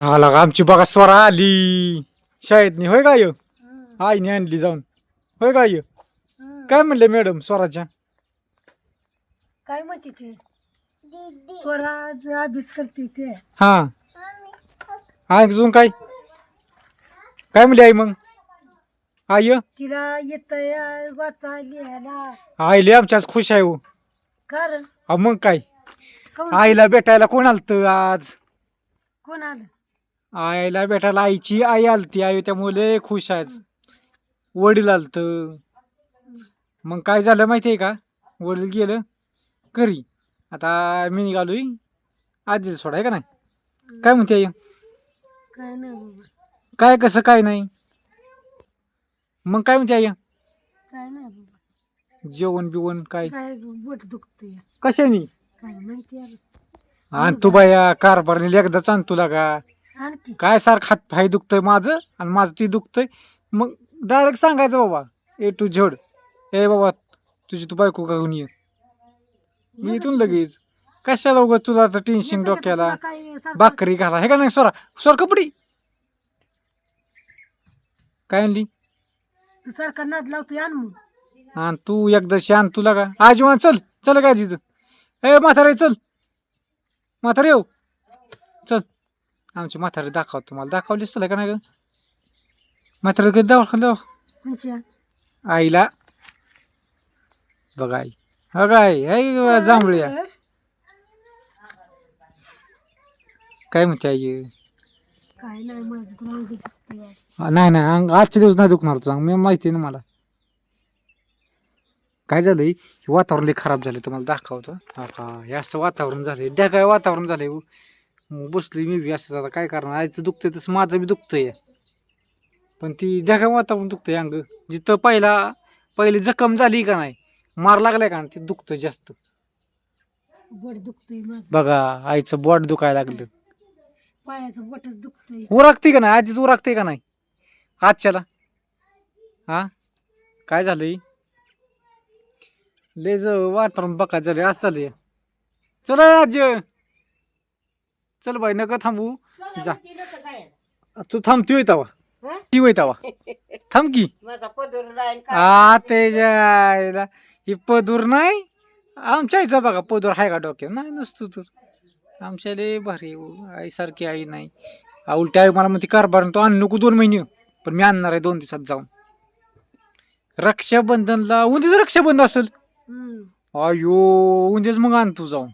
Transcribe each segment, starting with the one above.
आला का? आमची बघा स्वरा आली. शाळेतनी होय का य? आईने आणली जाऊन. होय का य? काय म्हणले मॅडम स्वराच्या? काय म्हणते ते? स्वराज अभ्यास करते ते. हा. अजून काय काय म्हणले आई मग? आई तिला येत वाचा लिहायला आईले आमच्याच खुश आहे हो. कारण अहो, मग काय? आईला भेटायला कोण आलत आज? कोण आलं? आईला भेटायला आईची आई आलती. आई त्यामुळे खुश आहे. वडील आलत. मग काय झालं माहितीये का? वडील गेलं घरी. आता मी निघालोय. आजी सोडाय का नाही? काय म्हणते आई? काय नाही बाबा. काय कसं काय नाही? मग काय म्हणते आई? काय नाही बाबा. जेवण बिवण काय? काय बोट दुखतोय. कशाने? काय माहिती आहे आणि तू बाया कारभारने एकदाच आण तुला का आणखी काय सारखं हात पाय दुखतंय माझं आणि माझं ती दुखतंय. मग डायरेक्ट सांगायचं बाबा ए टू झड ए बाबा तुझी तू बायको का घेऊन ये? मी इथून लगेच. कशाला उगाच तुला आता टेन्शन डोक्याला? काय सारखं- भाकरी घाला. हे का नाही सोरा? सोर कपडी? काय आणली? तू सारखा नाद लावतोय आण मग. आणि तू एकदा शान तुला का? आजीवान चल. चल का आजीचं. ए म्हातारे चल. म्हातारे येऊ. आमची म्हातारे दाखव तुम्हाला. दाखवलीच चला का नाही ग? म्हातारे कधी दाखव कोणच्या आईला. बघा आई. बघा आई. आई जांभळी आहे. काय म्हणते आई? काय नाही माझं तुला आज. हा, नाही नाही अंग आजचे दिवस नाही दुखणार चांग मी माहिती आहे ना मला. काय झालंय? हे वातावरण लय खराब झालं तुम्हाला दाखवतो. हा का हे असं वातावरण झालंय. ढगाळ वातावरण झालंय हो. मग बसली मी बी असं आता काय करणार? आईचं दुखतंय तसं माझं बी दुखतंय. पण ती ढगाळ वातावरण दुखतंय अंग. जिथं पहिला पहिली जखम झाली का नाही मार लागलाय का नाही, ते दुखतं जास्त. बोट दुखतोय माझं. बघा आईचं बोट दुखायला लागलं. पायाचं बोटच दुखतोय. उरागते का नाही? आजीच उरागते का नाही? आजच्याला. हा? काय झालंय? लय ज वातावरण बघा झाले असं झालंय. चल आज. चल बाई नका थांबू. जा. तू थांबती होय तवा ती होय तवा थांब की. आ त्याच्या ही पदूर नाही? आमच्या आईचा बघा पदूर आहे का डोक्यात नाही नसतो तर. आमच्या लय भारी आईसारखी आई नाही. आ, उलटी आई मला म्हणते कारभार तो आण नको दोन महिने. पण मी आणणार आहे दोन दिवसात जाऊन. रक्षाबंधनला उद्याच रक्षाबंधन असेल. अयो उद्याच मग आणतो जाऊन.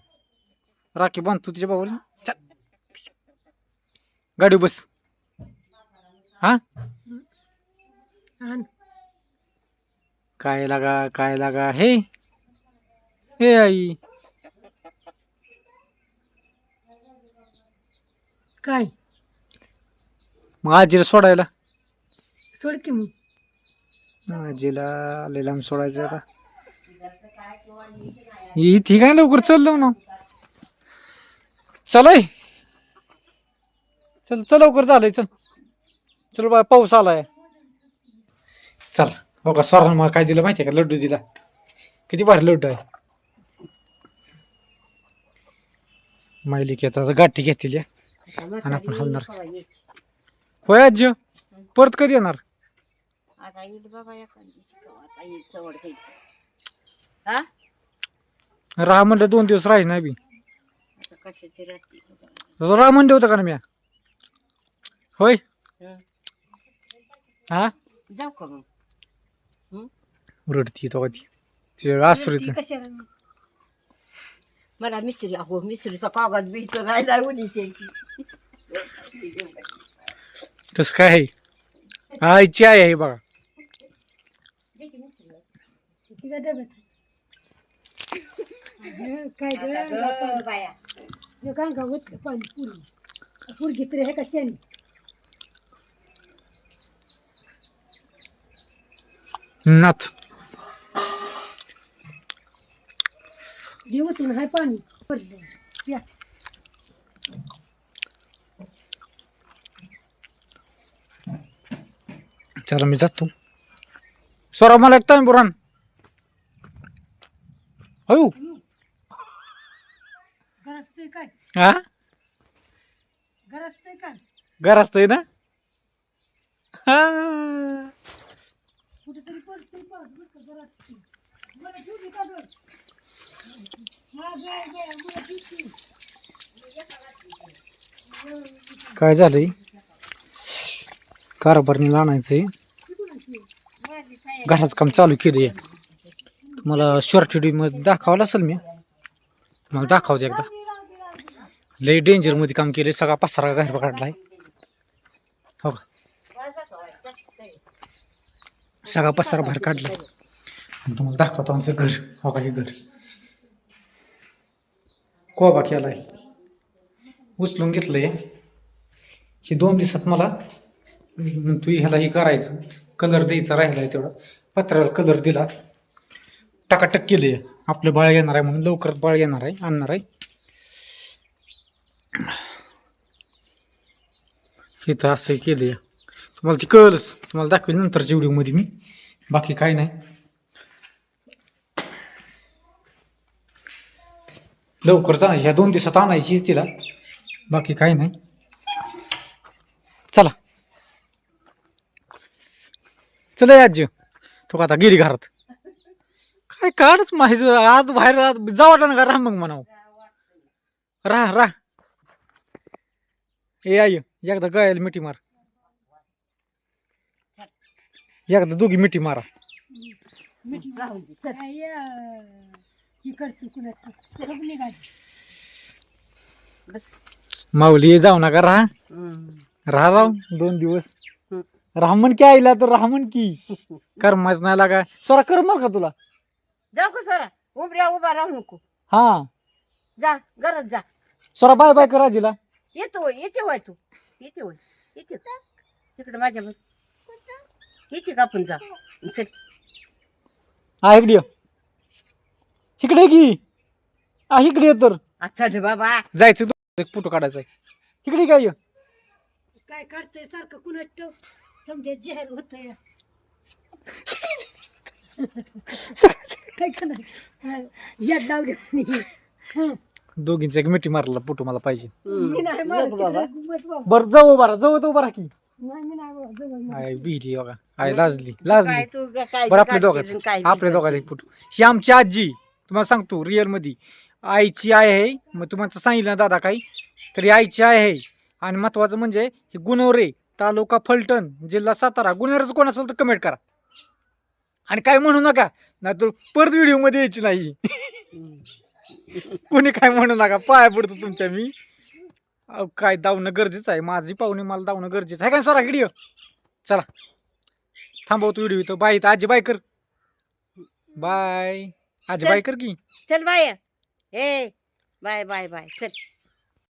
राखी बांधतो तिच्या बाबा गाडी बस. हा? काय लागा काय लागा हे? हे आई. काय? मग आजीला सोडायला. सोड की मग. आजीला लांब सोडायचं आता. ही ठीक आहे लवकर चल ना? चलय चल चल लवकर चालय चल. चल बा पाऊस आलाय. चला हो का स्वरा मला काय दिलं माहितीये का लड्डू दिला. किती भारी लड्डू आहे. माहिली की आता गाठी घेतील या. आणि आपण हलणार. होय आजी परत कधी येणार? आता येईल बाबा एखाद दिवशी. केव्हा आता येईल सवड होईल हा? राहा म्हणलं दोन दिवस राहील नाही बी. आता कशाची राहते? तसं राहा म्हणलं होतं का ना मी होय. हं. हा? जाऊ का मग? रडती तो कधी? ती कशाला मला मिसरी अहो मिसरीचा कागद बिलचं राहिला उलीचे तसं काय आहे? आईची आई आहे बघा. ती काय डब्यात अगं, काय गं? बाया. हे काय गावत पाणी पुरी. पुरगी तरी आहे कशाने नाथ. देवतून हाय पाणी. पडलं. या. चला मी जातो. स्वरा मला एक टाइम बुरान हो गरजतंय काय? हा गरजतंय काय? घर असतंय ना? हा. म्हणजे कुठेतरी पडतोय पाऊस बरं का घरात. मला ठेवली का हा, काय झालंय? कारभारणी आणायचंय. घराचं काम चालू केलंय. तुम्हाला शॉर्टमध्ये दाखवायला असेल मी. मग दाखवते एकदा. लय डेंजरमध्ये काम केलंय. सगळा पसारा घर काढलाय हो का सगळा पसारा बाहेर काढला. तुम्हाला दाखवतो आमचं घर. हो का हे घर. कोबा केला आहे उचलून घेतलंय. हे दोन दिवसात मला तू ह्याला हे करायचं. कलर द्यायचा राहिलाय तेवढा. पत्र्याला कलर दिला. टकाटक केले आपलं बाळ येणार आहे म्हणून लवकरात बाळ येणार आहे आणणार आहे. हे तर असं केले तुम्हाला ती कळलंच. तुम्हाला दाखवेल नंतरच्या व्हिडिओमध्ये मी. बाकी काय नाही. लवकर जा ह्या दोन दिवसात आणायचीच तिला. बाकी काही नाही. चला. चला आज तो आता गेली घरात. काय काढच माहिती आज बाहेर आज ना का? राह मग म्हणाव. राह राह. ए आई एकदा गळायला मिठी मार. एकदा दोघी मिठी मारा. मिठी राहून दे, चल. काय, अं, ती करतो कुणाचं. चल, निघाली. बस. माऊली जाऊ नका राहा. हम्म. राहा राव दोन दिवस. राहमन की आईला तर राहमन की. करमाच नाही लागा. स्वरा करमल का तुला? जाऊ का सोरा? उभ्या उभा राहू नको. हा. जा घरात जा. स्वरा बाय बाय कर आजीला. येतो येते होय तू. येते होय येते तिकडे माझ्या येते का आपण जा. चल. हा इकडे ये. इकडे ये की. हा इकडे ये तर. अच्छा रे बाबा. जायचं एक फोटो काढायचा आहे. इकडे काय ये. काय काढतंय सारखं कुणाच ठेव समजा जाहीर होतंय. काय का नाही याद लावली हं. दोघींचा एक मिठी मारला फोटो मला पाहिजे. मी नाही मारत नको बाबा. तिकडे बस बाबा. बर जाऊ बारा जाऊ तो बरा की. नाही मी नाही बाबा, जवळ नाही. आय बिहली बघा. आय लाजली लाजली. काय तू काय बरं बी आपल्या काढशील दोघांचे काय आपल्या फोटो. ही आमची आजी तुम्हाला सांगतो रिअलमध्ये आईची आई आहे मग तुम्हाला सांगितलं ना दादा काही तरी आईची आई आहे. आणि महत्वाचं म्हणजे हे गुणवरे तालुका फलटण जिल्हा सातारा गुन्हेगारच कोण असेल तर कमेंट करा. आणि काय म्हणू नका नाही तर परत व्हिडिओमध्ये यायची नाही. हम्म. कोणी काय म्हणू नका पाया पडतो तुमच्या मी. अहो, काय धावणं गरजेचं आहे. माझी पाहुणे मला धावणं गरजेचं आहे. काय सोरा व्हिडिओ चला. थांबवतो व्हिडिओ इथं. बाय इथं आजी बाय कर. बाय. आजी. बाय कर की. चल बाय ए बाय बाय बाय. चल.